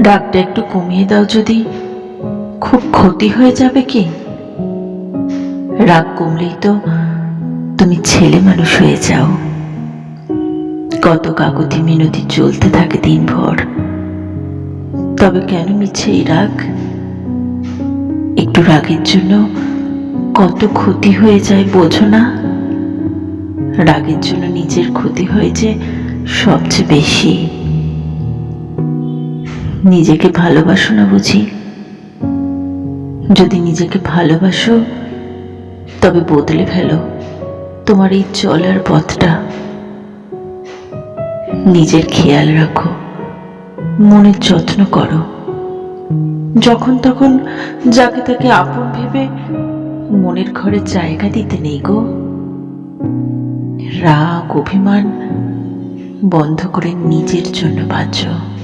ডাকটা একটু কমিয়ে দাও যদি। খুব ক্ষতি হয়ে যাবে কি? রাগ কমলেই তো তুমি ছেলে মানুষ হয়ে যাও। কত কাকুতি মিনতি চলতে থাকে দিনভর। তবে কেন মিছে এই রাগ? একটু রাগের জন্য কত ক্ষতি হয়ে যায় বোঝো না। রাগের জন্য নিজের ক্ষতি হয়েছে সবচেয়ে বেশি। নিজেকে ভালোবাসো না বুঝি। যদি নিজেকে ভালোবাসো, তবে বদলে ফেলো। তোমার এই চলার পথটা নিজের খেয়াল রাখো, মনের যত্ন করো। যখন তখন যাকে তাকে আপন ভেবে মনের ঘরে জায়গা দিতে নেই গো। রাগ, অভিমান বন্ধ করে নিজের জন্য বাঁচো।